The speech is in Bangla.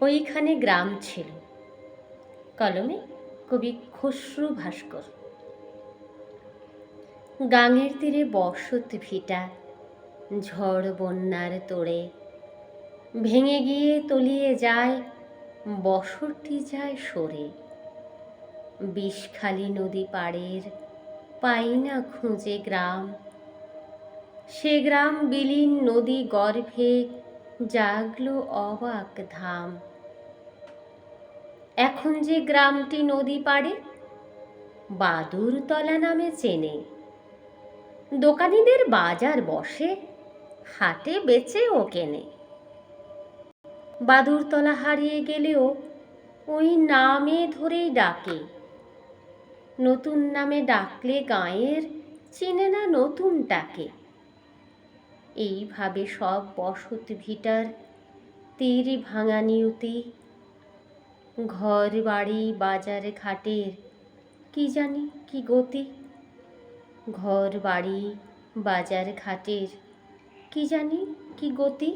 ওইখানে গ্রাম ছিল। কলমে কবি খসরু ভাস্কর। গাঙের তীরে বসত ভিটা, ঝড় বন্যার তোড়ে। ভেঙে গিয়ে তলিয়ে যায় বসরটি যায় সরে। বিষখালী নদী পাড়ের, পাই না খুঁজে গ্রাম। সে গ্রাম বিলীন নদী গর্ভে জাগলো অবাক ধাম। এখন যে গ্রামটি নদী পাড়ে বাদুরতলা নামে চেনে। দোকানিদের বাজার বসে, হাটে বেচে ও কেনে। বাদুরতলা হারিয়ে গেলেও ওই নামে ধরেই ডাকে। নতুন নামে ডাকলে গাঁয়ের চিনে না নতুনটাকে। এইভাবে সব বসত ভিটার তীর ভাঙা নিয়তি ঘর বাড়ি বাজার ঘাটের, কি জানি কি গতি? ঘর বাড়ি বাজার ঘাটের, কি জানি কি গতি?